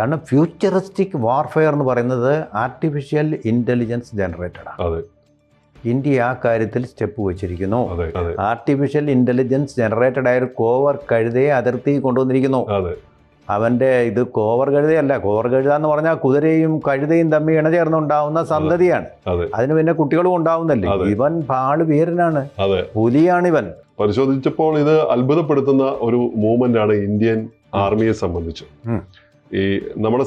കാരണം futuristic warfare എന്ന് പറയുന്നത് ആർട്ടിഫിഷ്യൽ ഇന്റലിജൻസ് ജനറേറ്റഡ് ആണ്. ഇന്ത്യ ആ കാര്യത്തിൽ സ്റ്റെപ്പ് വെച്ചിരിക്കുന്നു. ആർട്ടിഫിഷ്യൽ ഇന്റലിജൻസ് ജനറേറ്റഡ് ആയ ഒരു കോവർ കഴുതയെ അതിർത്തി കൊണ്ടുവന്നിരിക്കുന്നു. അവന്റെ ഇത് കോവർ കഴുതയല്ല കോവർ കഴുത എന്ന് പറഞ്ഞാൽ കുതിരയും കഴുതയും തമ്മിൽ ഇണചേർന്നുണ്ടാവുന്ന സന്തതിയാണ്. അതെ. അതിന് പിന്നെ കുട്ടികളും ഉണ്ടാവുന്നല്ലേ. ഇവൻ പാൾ വീരനാണ്. പുലിയാണിവൻ. പരിശോധിച്ചപ്പോൾ ഇത് അത്ഭുതപ്പെടുത്തുന്ന ഒരു മൂവ്മെന്റ് ആണ് ഇന്ത്യൻ ആർമിയെ സംബന്ധിച്ച്. ഈ നമ്മുടെ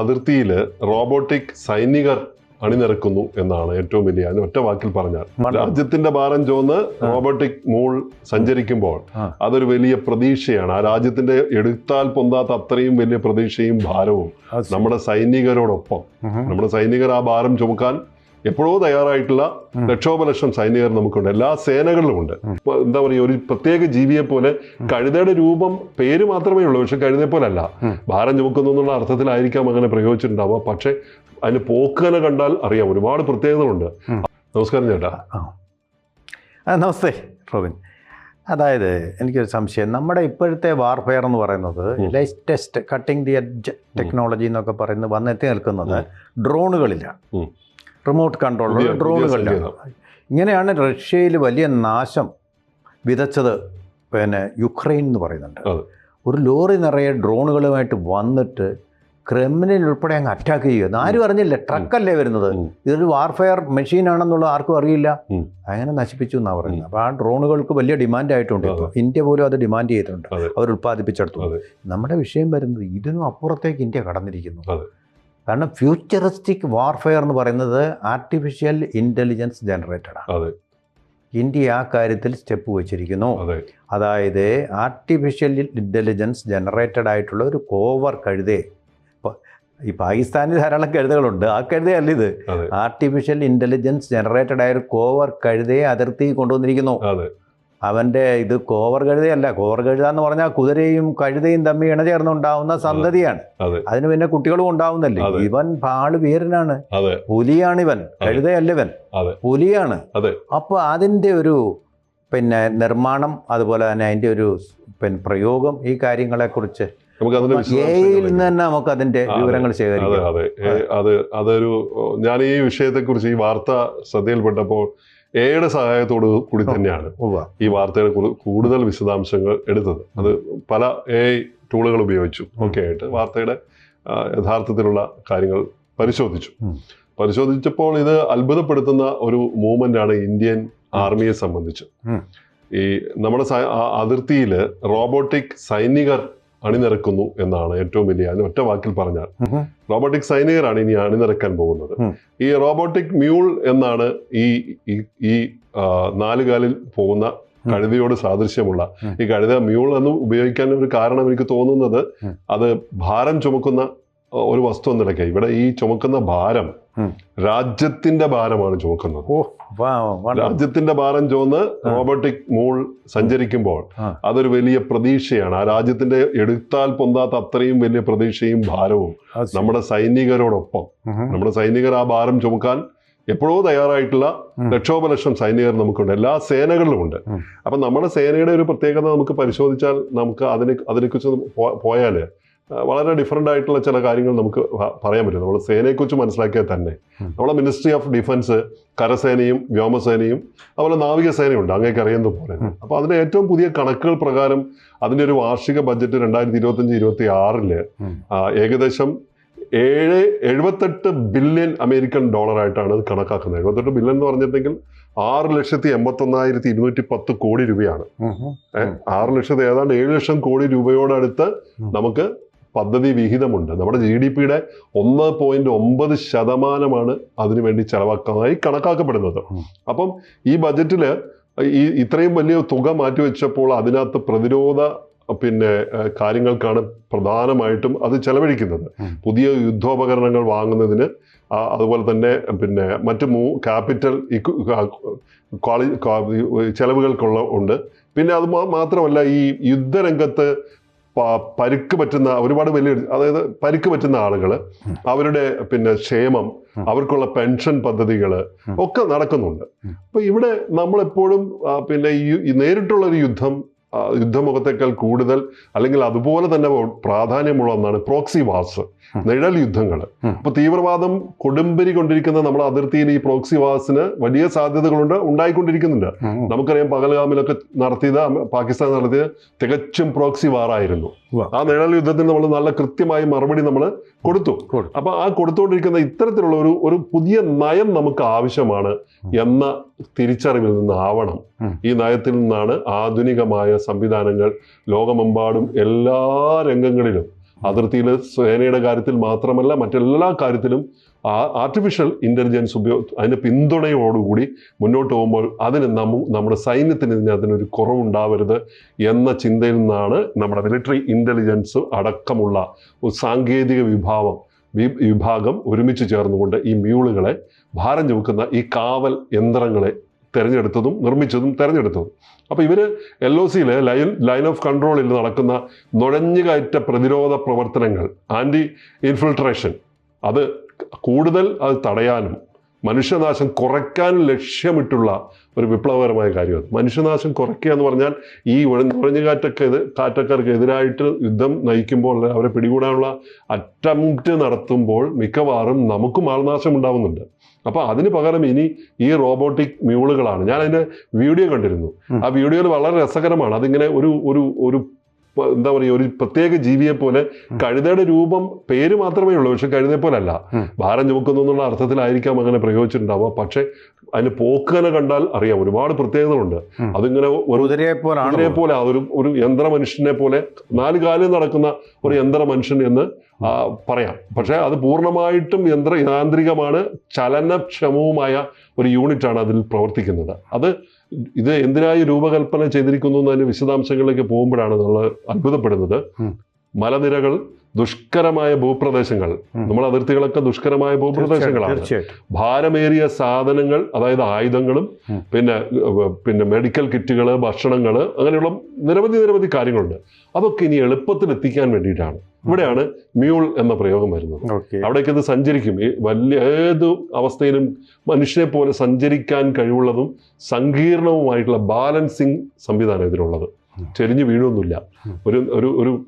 അതിർത്തിയിൽ റോബോട്ടിക് സൈനികർ അണിനിരക്കുന്നു എന്നാണ് ഏറ്റവും വലിയ അതിന് ഒറ്റ വാക്കിൽ പറഞ്ഞാൽ. രാജ്യത്തിന്റെ ഭാരം ചോന്ന് റോബോട്ടിക് മൂൾ സഞ്ചരിക്കുമ്പോൾ അതൊരു വലിയ പ്രതീക്ഷയാണ്. ആ രാജ്യത്തിന്റെ എടുത്താൽ പൊന്താത്ത അത്രയും വലിയ പ്രതീക്ഷയും ഭാരവും നമ്മുടെ സൈനികരോടൊപ്പം. നമ്മുടെ സൈനികർ ആ ഭാരം ചുമക്കാൻ എപ്പോഴോ തയ്യാറായിട്ടുള്ള. ലക്ഷോപലക്ഷം സൈനികർ നമുക്കുണ്ട്. എല്ലാ സേനകളിലുമുണ്ട്. ഉണ്ട് ഇപ്പൊ എന്താ പറയുക ഒരു പ്രത്യേക ജീവിയെ പോലെ കഴുതയുടെ രൂപം പേര് മാത്രമേ ഉള്ളൂ. പക്ഷെ കഴുതയെ പോലെ അല്ല ഭാരം ചുമക്കുന്നു എന്നുള്ള അർത്ഥത്തിലായിരിക്കാം അങ്ങനെ പ്രയോഗിച്ചിട്ടുണ്ടാവുക. പക്ഷെ അതിന് പോക്കന കണ്ടാൽ അറിയാം. ഒരുപാട് പ്രത്യേകതകളുണ്ട്. നമസ്കാരം ചേട്ടാ. നമസ്തേ റോബിൻ. അതായത് എനിക്കൊരു സംശയം. നമ്മുടെ ഇപ്പോഴത്തെ വാർഫെയർ എന്ന് പറയുന്നത്. Latest cutting the edge technology എന്നൊക്കെ പറയുന്നത് വന്നെത്തി നിൽക്കുന്നത്. ഡ്രോണുകളിലാണ്. റിമോട്ട് ഡ്രോണുകളിലാണ് സങ്കേതം. ഇങ്ങനെയാണ് റഷ്യയിൽ വലിയ നാശം വിതച്ചത് പിന്നെ യുക്രൈൻ എന്ന് പറയുന്നുണ്ട്. ഒരു ലോറി നിറയെ ഡ്രോണുകളുമായിട്ട് വന്നിട്ട് ക്രിമിനൽ ഉൾപ്പെടെ അങ്ങ് അറ്റാക്ക് ചെയ്യുക ആരും അറിഞ്ഞില്ല ട്രക്കല്ലേ വരുന്നത്? ഇതൊരു വാർഫെയർ മെഷീൻ ആണെന്നുള്ളത് ആർക്കും അറിയില്ല. അങ്ങനെ നശിപ്പിച്ചു എന്നാണ് പറയുന്നത്. അപ്പോൾ ആ ഡ്രോണുകൾക്ക് വലിയ ഡിമാൻഡ് ആയിട്ടുണ്ട് ഇന്ത്യ പോലും അത് ഡിമാൻഡ് ചെയ്തിട്ടുണ്ട്. അവർ ഉൽപ്പാദിപ്പിച്ചെടുത്തു. നമ്മുടെ വിഷയം വരുന്നത് ഇതിനും അപ്പുറത്തേക്ക് ഇന്ത്യ കടന്നിരിക്കുന്നു. കാരണം ഫ്യൂച്ചറിസ്റ്റിക് വാർഫെയർ എന്ന് പറയുന്നത് ആർട്ടിഫിഷ്യൽ ഇന്റലിജൻസ് ജനറേറ്റഡ് ആണ് ഇന്ത്യ ആ കാര്യത്തിൽ സ്റ്റെപ്പ് വെച്ചിരിക്കുന്നു. അതെ. അതായത് ആർട്ടിഫിഷ്യൽ ഇന്റലിജൻസ് ജനറേറ്റഡ് ആയിട്ടുള്ള ഒരു കോവർ കഴുതെ. ഈ പാകിസ്ഥാനിൽ ധാരാളം കഴുതകളുണ്ട്. ആ കഴുതയല്ല ഇത്. ആർട്ടിഫിഷ്യൽ ഇന്റലിജൻസ് ജനറേറ്റഡ് ആയ ഒരു കോവർ കഴുതയെ അതിർത്തി കൊണ്ടുവന്നിരിക്കുന്നു. അവന്റെ ഇത് കോവർ കഴുതയല്ല കോവർ കഴുത എന്ന് പറഞ്ഞാൽ കുതിരയും കഴുതയും തമ്മിൽ ഇണചേർന്നുണ്ടാവുന്ന സന്തതിയാണ്. അതെ. അതിന് പിന്നെ കുട്ടികളും ഉണ്ടാവുന്നല്ലേ. ഇവൻ പാൾ വീരനാണ് അതെ. പുലിയാണിവൻ. കഴുതയല്ല ഇവൻ. പുലിയാണ്. അപ്പൊ അതിന്റെ ഒരു പിന്നെ നിർമ്മാണം അതുപോലെ തന്നെ അതിന്റെ ഒരു പിന്നെ പ്രയോഗം ഈ കാര്യങ്ങളെക്കുറിച്ച് എയിൽ നിന്ന് തന്നെ നമുക്ക് അതിന്റെ അതെ. വിവരങ്ങൾ അതെ ശേഖരിക്കാം. അതെ. അത് അതൊരു ഞാൻ ഈ വിഷയത്തെക്കുറിച്ച് ഈ വാർത്ത ശ്രദ്ധയിൽപ്പെട്ടപ്പോൾ എയുടെ സഹായത്തോട് കൂടി തന്നെയാണ്. ഈ വാർത്തയുടെ കൂടുതൽ വിശദാംശങ്ങൾ എടുത്തത്. അത് പല എ ടൂളുകൾ ഉപയോഗിച്ചു ഒക്കെ ആയിട്ട് വാർത്തയുടെ യഥാർത്ഥത്തിലുള്ള കാര്യങ്ങൾ പരിശോധിച്ചു. പരിശോധിച്ചപ്പോൾ ഇത് അത്ഭുതപ്പെടുത്തുന്ന ഒരു മൂവ്മെന്റ് ആണ് ഇന്ത്യൻ ആർമിയെ സംബന്ധിച്ച്. ഈ നമ്മുടെ അതിർത്തിയിൽ റോബോട്ടിക് സൈനികർ അണിനിരക്കുന്നു എന്നാണ് ഏറ്റവും വലിയ അതിന് ഒറ്റ വാക്കിൽ പറഞ്ഞാൽ. റോബോട്ടിക് സൈനികരാണ് ഇനി അണിനിരക്കാൻ പോകുന്നത്. ഈ റോബോട്ടിക് മ്യൂൾ എന്നാണ് ഈ ഈ- നാലുകാലിൽ പോകുന്ന. കഴുതയോട് സാദൃശ്യമുള്ള. ഈ കഴുത മ്യൂൾ എന്ന് ഉപയോഗിക്കാൻ ഒരു കാരണം എനിക്ക് തോന്നുന്നത് അത് ഭാരം ചുമക്കുന്ന ഒരു വസ്തു എന്നിടയ്ക്ക് ഇവിടെ ഈ ചുമക്കുന്ന ഭാരം. രാജ്യത്തിന്റെ ഭാരമാണ് ചുമക്കുന്നത്. രാജ്യത്തിന്റെ ഭാരം ചുമന്ന് റോബോട്ടിക് മൂൾ സഞ്ചരിക്കുമ്പോൾ അതൊരു വലിയ പ്രതീക്ഷയാണ്. ആ രാജ്യത്തിന്റെ എടുത്താൽ പൊന്താത്ത അത്രയും വലിയ പ്രതീക്ഷയും ഭാരവും നമ്മുടെ സൈനികരോടൊപ്പം. നമ്മുടെ സൈനികർ ആ ഭാരം ചുമക്കാൻ എപ്പോഴോ തയ്യാറായിട്ടുള്ള. ലക്ഷോപലക്ഷം സൈനികർ നമുക്കുണ്ട്. എല്ലാ സേനകളിലുമുണ്ട്. ഉണ്ട് അപ്പൊ നമ്മുടെ സേനയുടെ ഒരു പ്രത്യേകത നമുക്ക് പരിശോധിച്ചാൽ നമുക്ക് അതിനെ അതിനെക്കുറിച്ച് പോയാൽ വളരെ ഡിഫറെന്റ് ആയിട്ടുള്ള ചില കാര്യങ്ങൾ നമുക്ക് പറയാൻ പറ്റും. നമ്മൾ സേനയെക്കുറിച്ച് മനസ്സിലാക്കിയാൽ തന്നെ. നമ്മുടെ നമ്മളെ മിനിസ്ട്രി ഓഫ് ഡിഫൻസ് കരസേനയും വ്യോമസേനയും അതുപോലെ നാവികസേനയുണ്ട്. അങ്ങേക്ക് അറിയുന്നത് പോലെ. അപ്പോൾ അതിന്റെ ഏറ്റവും പുതിയ കണക്കുകൾ പ്രകാരം അതിന്റെ ഒരു വാർഷിക ബഡ്ജറ്റ് രണ്ടായിരത്തി ഇരുപത്തഞ്ച് ഇരുപത്തി ആറിൽ ഏകദേശം ഏഴ് എഴുപത്തെട്ട് ബില്യൺ അമേരിക്കൻ ഡോളർ ആയിട്ടാണ് ഇത് കണക്കാക്കുന്നത്. എഴുപത്തെട്ട് ബില്യൺ എന്ന് പറഞ്ഞിട്ടുണ്ടെങ്കിൽ ആറ് ലക്ഷത്തി എൺപത്തൊന്നായിരത്തി ഇരുന്നൂറ്റി പത്ത് കോടി രൂപയാണ്. ആറ് ലക്ഷത്തി ഏതാണ്ട് ഏഴ് ലക്ഷം കോടി രൂപയോടടുത്ത്. നമുക്ക് പദ്ധതി വിഹിതമുണ്ട്. നമ്മുടെ ജി ഡി പിയുടെ ഒന്ന് പോയിന്റ് ഒമ്പത് ശതമാനമാണ് അതിനുവേണ്ടി ചെലവാക്കാനായി കണക്കാക്കപ്പെടുന്നത്. അപ്പം ഈ ബജറ്റിൽ ഈ ഇത്രയും വലിയ തുക മാറ്റിവെച്ചപ്പോൾ അതിനകത്ത് പ്രതിരോധ പിന്നെ കാര്യങ്ങൾക്കാണ് പ്രധാനമായിട്ടും അത് ചെലവഴിക്കുന്നത്. പുതിയ യുദ്ധോപകരണങ്ങൾ വാങ്ങുന്നതിന് അതുപോലെ തന്നെ പിന്നെ മറ്റ് മൂ ക്യാപിറ്റൽ ചെലവുകൾക്കുള്ള ഉണ്ട്. പിന്നെ അത് മാത്രമല്ല ഈ യുദ്ധരംഗത്ത് പരിക്ക് പറ്റുന്ന ഒരുപാട് വലിയ അതായത് പരുക്ക് പറ്റുന്ന ആളുകൾ അവരുടെ പിന്നെ ക്ഷേമം അവർക്കുള്ള പെൻഷൻ പദ്ധതികൾ ഒക്കെ നടക്കുന്നുണ്ട്. അപ്പോൾ അപ്പൊ ഇവിടെ നമ്മളെപ്പോഴും പിന്നെ ഈ നേരിട്ടുള്ള ഒരു യുദ്ധം യുദ്ധമുഖത്തേക്കാൾ കൂടുതൽ അല്ലെങ്കിൽ അതുപോലെ തന്നെ പ്രാധാന്യമുള്ള ഒന്നാണ് പ്രോക്സി വാർസ് നിഴൽ യുദ്ധങ്ങൾ. അപ്പൊ തീവ്രവാദം കൊടുമ്പിരി കൊണ്ടിരിക്കുന്ന നമ്മുടെ അതിർത്തിയിൽ ഈ പ്രോക്സി വാസിന് വലിയ സാധ്യതകളുണ്ട് ഉണ്ടായിക്കൊണ്ടിരിക്കുന്നുണ്ട്. നമുക്കറിയാം പകൽഗാമിലൊക്കെ നടത്തിയത് പാകിസ്ഥാൻ നടത്തിയത് തികച്ചും പ്രോക്സി വാറായിരുന്നു. ആ നിഴൽ യുദ്ധത്തിന് നമ്മൾ നല്ല കൃത്യമായി മറുപടി നമ്മൾ കൊടുത്തു. അപ്പൊ ആ കൊടുത്തുകൊണ്ടിരിക്കുന്ന ഇത്തരത്തിലുള്ള ഒരു ഒരു പുതിയ നയം നമുക്ക് ആവശ്യമാണ് എന്ന തിരിച്ചറിവിൽ നിന്നാവണം. ഈ നയത്തിൽ നിന്നാണ് ആധുനികമായ സംവിധാനങ്ങൾ ലോകമെമ്പാടും എല്ലാ രംഗങ്ങളിലും. അതിർത്തിയിൽ സേനയുടെ കാര്യത്തിൽ മാത്രമല്ല മറ്റെല്ലാ കാര്യത്തിലും ആർട്ടിഫിഷ്യൽ ഇന്റലിജൻസ് ഉപയോഗ അതിന്റെ പിന്തുണയോടുകൂടി മുന്നോട്ട് പോകുമ്പോൾ അതിന് നമ്മ നമ്മുടെ സൈന്യത്തിന് ഇതിന് അതിനൊരു കുറവുണ്ടാവരുത് എന്ന ചിന്തയിൽ നിന്നാണ് നമ്മുടെ മിലിറ്ററി ഇന്റലിജൻസ് അടക്കമുള്ള സാങ്കേതിക വിഭാവം വിഭാഗം ഒരുമിച്ച് ചേർന്നുകൊണ്ട് ഈ മ്യൂളുകളെ ഭാരം ചുമക്കുന്ന ഈ കാവൽ യന്ത്രങ്ങളെ തിരഞ്ഞെടുത്തതും നിർമ്മിച്ചതും തിരഞ്ഞെടുത്തതും. അപ്പോൾ ഇവർ എൽ ഒ സിയിലെ ലൈൻ ലൈൻ ഓഫ് കൺട്രോളിൽ നടക്കുന്ന നുഴഞ്ഞുകയറ്റ പ്രതിരോധ പ്രവർത്തനങ്ങൾ ആന്റി ഇൻഫിൽട്രേഷൻ അത് കൂടുതൽ അത് തടയാനും മനുഷ്യനാശം കുറയ്ക്കാൻ ലക്ഷ്യമിട്ടുള്ള ഒരു വിപ്ലവകരമായ കാര്യമാണ്. മനുഷ്യനാശം കുറയ്ക്കുക എന്ന് പറഞ്ഞാൽ ഈ ഉഴഞ്ഞു കാറ്റൊക്കെ ഇത് കാറ്റക്കാർക്ക് എതിരായിട്ട് യുദ്ധം നയിക്കുമ്പോൾ അവരെ പിടികൂടാനുള്ള അറ്റംപ്റ്റ് നടത്തുമ്പോൾ മിക്കവാറും നമുക്കും ആൾനാശം ഉണ്ടാവുന്നുണ്ട്. അപ്പോൾ അതിന് പകരം ഇനി ഈ റോബോട്ടിക് മ്യൂളുകളാണ് ഞാൻ അതിന്റെ വീഡിയോ കണ്ടിരുന്നു. ആ വീഡിയോയിൽ വളരെ രസകരമാണ്. അതിങ്ങനെ ഒരു ഒരു ഒരു എന്താ പറയുക ഒരു പ്രത്യേക ജീവിയെ പോലെ കഴുതയുടെ രൂപം പേര് മാത്രമേ ഉള്ളൂ പക്ഷെ കഴുതയെ പോലെ അല്ല ഭാരം ചുമക്കുന്നു എന്നുള്ള അർത്ഥത്തിലായിരിക്കാം അങ്ങനെ പ്രയോഗിച്ചിട്ടുണ്ടാവുക. പക്ഷെ അതിന് പോക്കനെ കണ്ടാൽ അറിയാം ഒരുപാട് പ്രത്യേകതകളുണ്ട്. അതിങ്ങനെ ഒരു കുതിരയെ പോലെ ഒരു ഒരു യന്ത്ര മനുഷ്യനെ പോലെ നാല് കാലിൽ നടക്കുന്ന ഒരു യന്ത്ര മനുഷ്യൻ എന്ന് പറയാം. പക്ഷെ അത് പൂർണമായിട്ടും യന്ത്ര യാന്ത്രികമാണ് ചലനക്ഷമവുമായ ഒരു യൂണിറ്റാണ് അതിൽ പ്രവർത്തിക്കുന്നത്. അത് ഇത് എന്തിനായി രൂപകൽപ്പന ചെയ്തിരിക്കുന്നു എന്നതിന്റെ വിശദാംശങ്ങളിലേക്ക് പോകുമ്പോഴാണ് നമ്മൾ അത്ഭുതപ്പെടുന്നത്. മലനിരകൾ ദുഷ്കരമായ ഭൂപ്രദേശങ്ങൾ. നമ്മുടെ നമ്മൾ അതിർത്തികളൊക്കെ ദുഷ്കരമായ ഭൂപ്രദേശങ്ങളാണ്. ഭാരമേറിയ സാധനങ്ങൾ അതായത് ആയുധങ്ങളും പിന്നെ പിന്നെ മെഡിക്കൽ കിറ്റുകൾ ഭക്ഷണങ്ങൾ അങ്ങനെയുള്ള നിരവധി നിരവധി കാര്യങ്ങളുണ്ട്. അതൊക്കെ ഇനി എളുപ്പത്തിൽ എത്തിക്കാൻ വേണ്ടിയിട്ടാണ്. ഇവിടെയാണ് മ്യൂൾ എന്ന പ്രയോഗം വരുന്നത്. അവിടേക്ക് ഇത് സഞ്ചരിക്കും. ഈ വലിയ ഏത് അവസ്ഥയിലും മനുഷ്യനെ പോലെ സഞ്ചരിക്കാൻ കഴിവുള്ളതും സങ്കീർണവുമായിട്ടുള്ള ബാലൻസിങ് സംവിധാനം ഇതിനുള്ളത് ചെരിഞ്ഞു ചെരിഞ്ഞ് വീഴൊന്നുമില്ല. ഒരു ഒരു ഒരു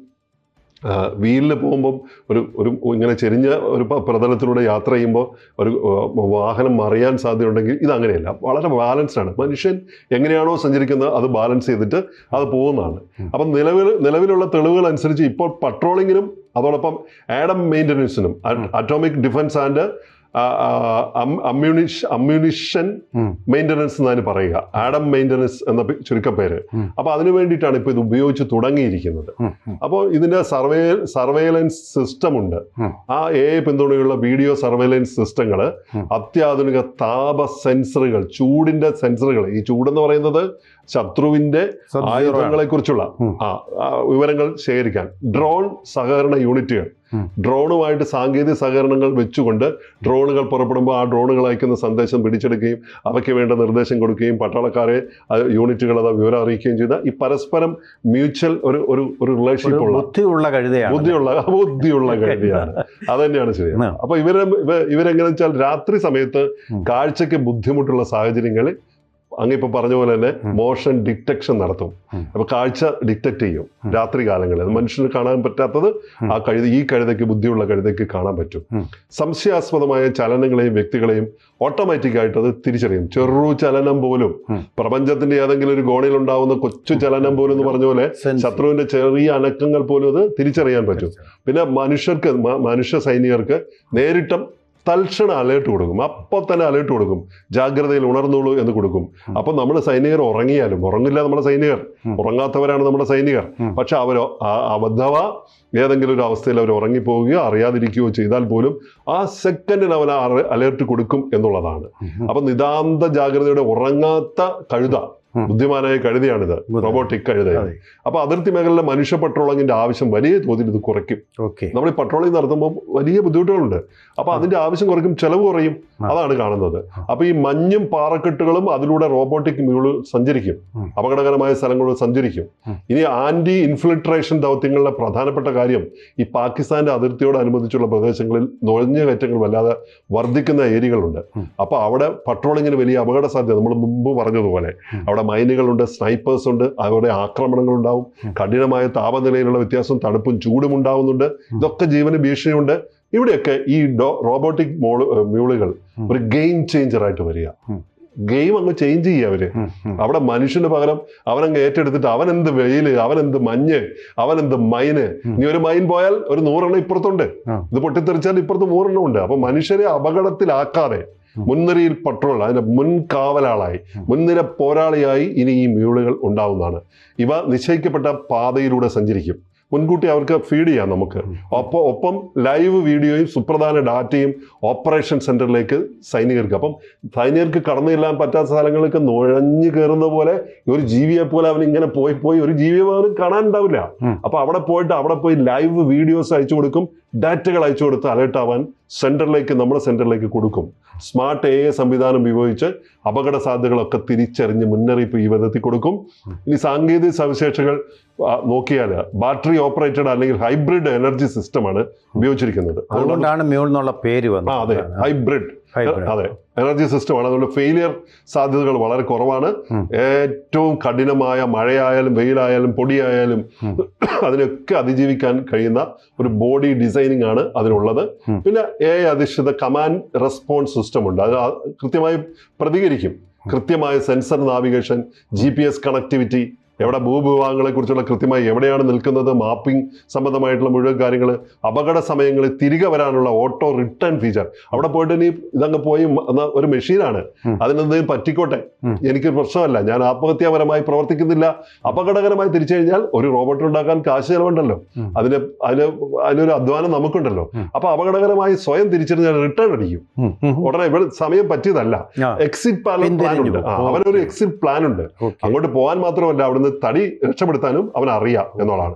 വീലിൽ പോകുമ്പം ഒരു ഒരു ഇങ്ങനെ ചെരിഞ്ഞ ഒരു പ്രതലത്തിലൂടെ യാത്ര ചെയ്യുമ്പോൾ ഒരു വാഹനം മറിയാൻ സാധ്യതയുണ്ടെങ്കിൽ ഇതങ്ങനെയല്ല വളരെ ബാലൻസ്ഡ് ആണ്. മനുഷ്യൻ എങ്ങനെയാണോ സഞ്ചരിക്കുന്നത് അത് ബാലൻസ് ചെയ്തിട്ട് അത് പോകുന്നതാണ്. അപ്പം നിലവിൽ നിലവിലുള്ള തെളിവുകൾ അനുസരിച്ച് ഇപ്പോൾ പട്രോളിങ്ങിനും അതോടൊപ്പം Adam മെയിന്റനൻസിനും atomic defence and ammunition ammunition maintenance maintenance എന്നാണ് പറയുക. ആഡം മെയിന്റനൻസ് എന്ന ചുരുക്കപ്പേര്. അപ്പോൾ അതിനു വേണ്ടിയിട്ടാണ് ഇപ്പോൾ ഇത് ഉപയോഗിച്ച് തുടങ്ങിയിരിക്കുന്നത്. അപ്പോൾ ഇതിന്റെ സർവേ സർവേലൻസ് സിസ്റ്റം ഉണ്ട്. ആ എ പിന്തുണയുള്ള വീഡിയോ സർവേലൻസ് സിസ്റ്റങ്ങൾ. അത്യാധുനിക താപ സെൻസറുകൾ ചൂടിന്റെ സെൻസറുകൾ. ഈ ചൂടെന്ന് പറയുന്നത് ശത്രുവിന്റെ Sub-zero ആയുധങ്ങളെ കുറിച്ചുള്ള ആ ആ, വിവരങ്ങൾ ശേഖരിക്കാൻ. ഡ്രോൺ സഹകരണ യൂണിറ്റുകൾ. ഡ്രോണുമായിട്ട് സാങ്കേതിക സഹകരണങ്ങൾ വെച്ചുകൊണ്ട് ഡ്രോണുകൾ പുറപ്പെടുമ്പോൾ ആ ഡ്രോണുകൾ അയക്കുന്ന സന്ദേശം പിടിച്ചെടുക്കുകയും അവയ്ക്ക് വേണ്ട നിർദ്ദേശം കൊടുക്കുകയും പട്ടാളക്കാരെ യൂണിറ്റുകൾ അത് വിവരം അറിയിക്കുകയും ചെയ്ത ഈ പരസ്പരം മ്യൂച്വൽ ഒരു ഒരു ഒരു റിലേഷൻഷിപ്പ് ഉള്ള ബുദ്ധിയുള്ള കഴുതയാണ് ബുദ്ധിയുള്ള ബുദ്ധിയുള്ള കഴുതയാണ് അത് തന്നെയാണ് ശരി. അപ്പൊ ഇവരെ ഇവ- ഇവരെങ്ങനെ വെച്ചാൽ രാത്രി സമയത്ത്. കാഴ്ചക്ക് ബുദ്ധിമുട്ടുള്ള സാഹചര്യങ്ങളിൽ അങ്ങിപ്പോ പറഞ്ഞ പോലെ തന്നെ മോഷൻ ഡിറ്റക്ഷൻ നടത്തും. അപ്പോൾ അപ്പൊ കാഴ്ച ഡിറ്റക്ട് ചെയ്യും രാത്രി കാലങ്ങളിൽ. അത് മനുഷ്യന് കാണാൻ പറ്റാത്തത് ആ കഴുത ഈ കഴുതയ്ക്ക് ബുദ്ധിയുള്ള കഴുതയ്ക്ക് കാണാൻ പറ്റും. സംശയാസ്പദമായ ചലനങ്ങളെയും വ്യക്തികളെയും ഓട്ടോമാറ്റിക് ആയിട്ട് അത് തിരിച്ചറിയും. ചെറു ചലനം പോലും. പ്രപഞ്ചത്തിന്റെ ഏതെങ്കിലും ഒരു ഗോണിൽ ഉണ്ടാവുന്ന കൊച്ചു ചലനം പോലും എന്ന് പറഞ്ഞ പോലെ ശത്രുവിന്റെ ചെറിയ അനക്കങ്ങൾ പോലും അത് തിരിച്ചറിയാൻ പറ്റും. പിന്നെ മനുഷ്യർക്ക് മനുഷ്യ സൈനികർക്ക് നേരിട്ട് തൽക്ഷണ അലേർട്ട് കൊടുക്കും അപ്പോൾ തന്നെ അലേർട്ട് കൊടുക്കും ജാഗ്രതയിൽ ഉണർന്നോളൂ എന്ന് കൊടുക്കും. അപ്പം നമ്മുടെ സൈനികർ ഉറങ്ങിയാലും ഉറങ്ങില്ല നമ്മുടെ സൈനികർ. ഉറങ്ങാത്തവരാണ് നമ്മുടെ സൈനികർ. പക്ഷെ അവർ അബദ്ധവ ഏതെങ്കിലും ഒരു അവസ്ഥയിൽ അവർ ഉറങ്ങിപ്പോവുകയോ അറിയാതിരിക്കുകയോ ചെയ്താൽ പോലും ആ സെക്കൻഡിന് അവൻ അലേർട്ട് കൊടുക്കും എന്നുള്ളതാണ് അപ്പം നിതാന്ത ജാഗ്രതയുടെ ഉറങ്ങാത്ത കഴുത. ബുദ്ധിമാനായ കഴുതയാണിത്. റോബോട്ടിക് കഴുത. അപ്പൊ അതിർത്തി മേഖലയിലെ മനുഷ്യ പട്രോളിങ്ങിന്റെ ആവശ്യം വലിയ തോതിൽ ഇത് കുറയ്ക്കും. നമ്മൾ ഈ പട്രോളിംഗ് നടത്തുമ്പോൾ വലിയ ബുദ്ധിമുട്ടുകളുണ്ട്. അപ്പൊ അതിന്റെ ആവശ്യം കുറയ്ക്കും ചെലവ് കുറയും അതാണ് കാണുന്നത്. അപ്പൊ ഈ മഞ്ഞും പാറക്കെട്ടുകളും അതിലൂടെ റോബോട്ടിക് മ്യൂൾ സഞ്ചരിക്കും. അപകടകരമായ സ്ഥലങ്ങളിൽ സഞ്ചരിക്കും. ഇനി ആന്റി ഇൻഫിൽട്രേഷൻ ദൗത്യങ്ങളുടെ പ്രധാനപ്പെട്ട കാര്യം ഈ പാകിസ്ഥാന്റെ അതിർത്തിയോടനുബന്ധിച്ചുള്ള പ്രദേശങ്ങളിൽ നുഴഞ്ഞ കയറ്റങ്ങൾ വല്ലാതെ വർദ്ധിക്കുന്ന ഏരിയകളുണ്ട്. അപ്പൊ അവിടെ പട്രോളിങ്ങിന് വലിയ അപകട സാധ്യത നമ്മൾ മുമ്പ് പറഞ്ഞതുപോലെ. അവിടെ അവിടെ മൈനുകളുണ്ട് സ്നൈപ്പേഴ്സ് ഉണ്ട് അവരുടെ ആക്രമണങ്ങൾ ഉണ്ടാവും കഠിനമായ താപനിലയിലുള്ള വ്യത്യാസം തണുപ്പും ചൂടും ഉണ്ടാവുന്നുണ്ട്. ഇതൊക്കെ ജീവന് ഭീഷണിയുണ്ട്. ഇവിടെയൊക്കെ ഈ ഡോ റോബോട്ടിക് മോൾ മ്യൂളുകൾ ഒരു ഗെയിം ചേഞ്ചർ ആയിട്ട് വരിക. ഗെയിം അങ്ങ് ചേഞ്ച് ചെയ്യുക അവർ. അവിടെ മനുഷ്യന് പകരം അവനങ്ങ് ഏറ്റെടുത്തിട്ട് അവൻ എന്ത് വെയിൽ അവൻ എന്ത് മഞ്ഞ് അവൻ എന്ത് മൈന്. ഇനി ഒരു മൈൻ പോയാൽ ഒരു നൂറെണ്ണം ഇപ്പുറത്തുണ്ട്. ഇത് പൊട്ടിത്തെറിച്ചാൽ ഇപ്പുറത്ത് നൂറെണ്ണം ഉണ്ട്. അപ്പൊ മനുഷ്യരെ അപകടത്തിലാക്കാതെ. മുൻനിരയിൽ പട്രോൾ അതിന്റെ മുൻകാവലാളായി കാവലാളായി മുൻനിര പോരാളിയായി ഇനി ഈ മ്യൂളുകൾ ഉണ്ടാവുന്നതാണ്. ഇവ നിശ്ചയിക്കപ്പെട്ട പാതയിലൂടെ സഞ്ചരിക്കും. മുൻകൂട്ടി അവർക്ക് ഫീഡ് ചെയ്യാം നമുക്ക്. അപ്പോൾ ഒപ്പം ഒപ്പം ലൈവ് വീഡിയോയും സുപ്രധാന ഡാറ്റയും ഓപ്പറേഷൻ സെന്ററിലേക്ക് സൈനികർക്ക്. അപ്പം സൈനികർക്ക് കടന്നു ചെല്ലാൻ പറ്റാത്ത സ്ഥലങ്ങളിലേക്ക് നുഴഞ്ഞു കയറുന്ന പോലെ ഒരു ജീവിയെ പോലെ അവൻ ഇങ്ങനെ പോയി പോയി ഒരു ജീവിയെ അവന് കാണാൻ ഉണ്ടാവില്ല അപ്പൊ അവിടെ പോയിട്ട് അവിടെ പോയി ലൈവ് വീഡിയോസ് അയച്ചു കൊടുക്കും. ഡാറ്റകൾ അയച്ചു കൊടുത്ത് അലേർട്ട് ആവാൻ സെന്ററിലേക്ക് നമ്മുടെ സെന്ററിലേക്ക് കൊടുക്കും. സ്മാർട്ട് എ സംവിധാനം ഉപയോഗിച്ച് അപകട സാധ്യതകളൊക്കെ തിരിച്ചറിഞ്ഞ് മുന്നറിയിപ്പ് ഈ വിധത്തിൽ കൊടുക്കും. ഇനി സാങ്കേതിക സവിശേഷകൾ നോക്കിയാൽ ബാറ്ററി ഓപ്പറേറ്റഡ് അല്ലെങ്കിൽ ഹൈബ്രിഡ് എനർജി സിസ്റ്റമാണ് ഉപയോഗിച്ചിരിക്കുന്നത്. അതുകൊണ്ട് അതുകൊണ്ടാണ് മ്യൂൾ എന്നുള്ള പേര് അതെ. ഹൈബ്രിഡ്. അതെ. എനർജി സിസ്റ്റമാണ് അതുകൊണ്ട് ഫെയിലിയർ സാധ്യതകൾ വളരെ കുറവാണ്. ഏറ്റവും കഠിനമായ മഴയായാലും വെയിലായാലും പൊടിയായാലും അതിനൊക്കെ അതിജീവിക്കാൻ കഴിയുന്ന ഒരു ബോഡി ഡിസൈനിങ് ആണ് അതിനുള്ളത്. പിന്നെ എ അധിഷ്ഠിത കമാൻഡ് റെസ്പോൺസ് സിസ്റ്റം ഉണ്ട്. അത് കൃത്യമായി പ്രതികരിക്കും. കൃത്യമായ sensor navigation G P S connectivity എവിടെ ഭൂവിഭാഗങ്ങളെ കുറിച്ചുള്ള കൃത്യമായി എവിടെയാണ് നിൽക്കുന്നത്? മാപ്പിംഗ് സംബന്ധമായിട്ടുള്ള മുഴുവൻ കാര്യങ്ങൾ അപകട സമയങ്ങളിൽ തിരികെ വരാനുള്ള ഓട്ടോ റിട്ടേൺ ഫീച്ചർ അവിടെ പോയിട്ട് ഇനി ഇതങ്ങ് പോയി ഒരു മെഷീനാണ്. അതിനെന്തെങ്കിലും പറ്റിക്കോട്ടെ? എനിക്ക് പ്രശ്നമല്ല. ഞാൻ ആത്മഹത്യാപരമായി പ്രവർത്തിക്കുന്നില്ല. അപകടകരമായി തിരിച്ചു കഴിഞ്ഞാൽ ഒരു റോബോട്ട് ഉണ്ടാക്കാൻ കാശ് ചെലവുണ്ടല്ലോ. അതിന് അതിന് അതിനൊരു അധ്വാനം നമുക്കുണ്ടല്ലോ. അപ്പൊ അപകടകരമായി സ്വയം തിരിച്ചറിഞ്ഞാൽ റിട്ടേൺ അടിക്കും. ഉടനെ ഇവിടെ സമയം പറ്റിയതല്ല. എക്സിറ്റ് പ്ലാൻ ഉണ്ട്. അവനൊരു എക്സിറ്റ് പ്ലാൻ ഉണ്ട്. അങ്ങോട്ട് പോകാൻ മാത്രമല്ല അവിടുന്ന് തടി രക്ഷപ്പെടുത്താനും അവൻ അറിയാം എന്നുള്ളതാണ്.